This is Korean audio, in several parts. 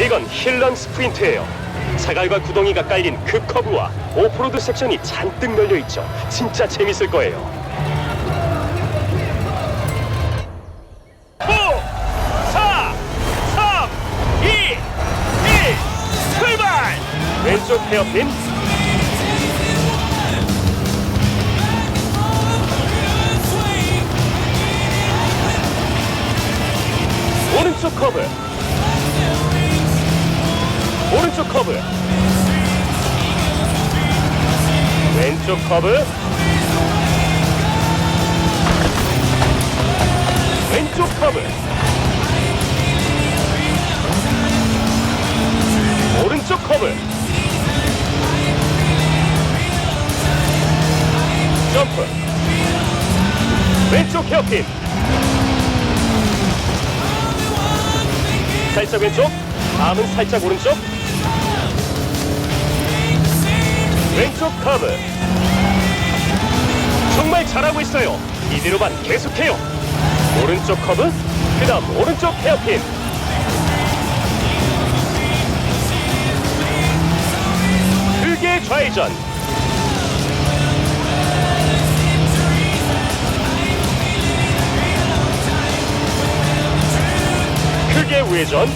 이건 힐런 스프린트예요. 자갈과 구덩이가 깔린 그 커브와 오프로드 섹션이 잔뜩 널려 있죠. 진짜 재밌을 거예요. 5, 4, 3, 2, 1, 출발! 왼쪽 헤어핀. 오른쪽 커브. 오른쪽 커브. 왼쪽 커브. 왼쪽 커브. 오른쪽 커브. 점프. 왼쪽 헤어핀. 살짝 왼쪽. 다음은 살짝 오른쪽. 왼쪽. 정말 잘하고 있어요. 이대로만 계속해요. 오른쪽 커브. 그 다음 오른쪽 헤어핀. 크게 좌회전. 크게 우회전.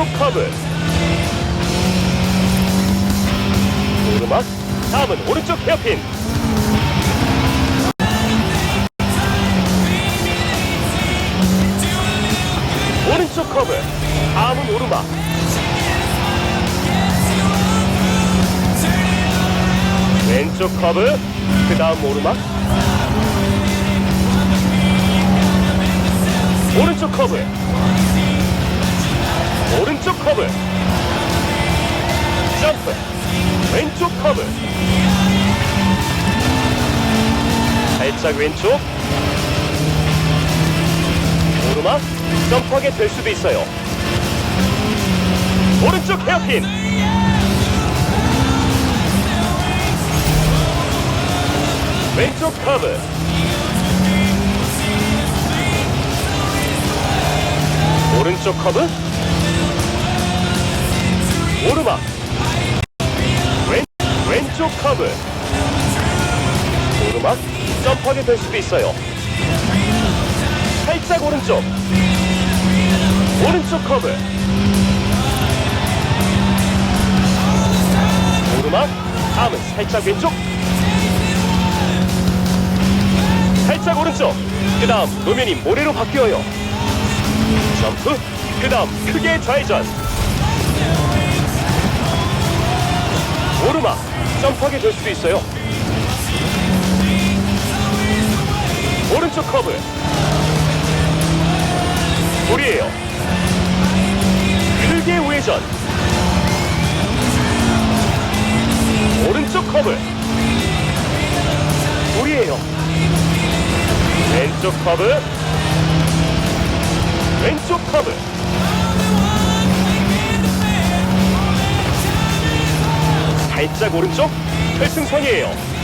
왼쪽 커브. 오르막. 다음은 오른쪽 헤어핀. 오른쪽 커브. 다음은 오르막. 왼쪽 커브. 그 다음 오르막. 오른쪽 커브. 커브. 점프. 왼쪽 커브. 살짝 왼쪽. 오르막. 점프하게 될 수도 있어요. 오른쪽 헤어핀. 왼쪽 커브. 오른쪽 커브. 오르막. 왼, 왼쪽 커브. 오르막. 점프하게 될 수도 있어요. 살짝 오른쪽. 오른쪽 커브. 오르막. 다음은 살짝 왼쪽. 살짝 오른쪽. 그 다음 노면이 모래로 바뀌어요. 점프. 그 다음 크게 좌회전. 점프하게 될 수도 있어요. 오른쪽 커브. 돌이에요. 크게 우회전. 오른쪽 커브. 돌이에요. 왼쪽 커브. 왼쪽 커브. 살짝 오른쪽. 결승선이에요.